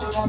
I'm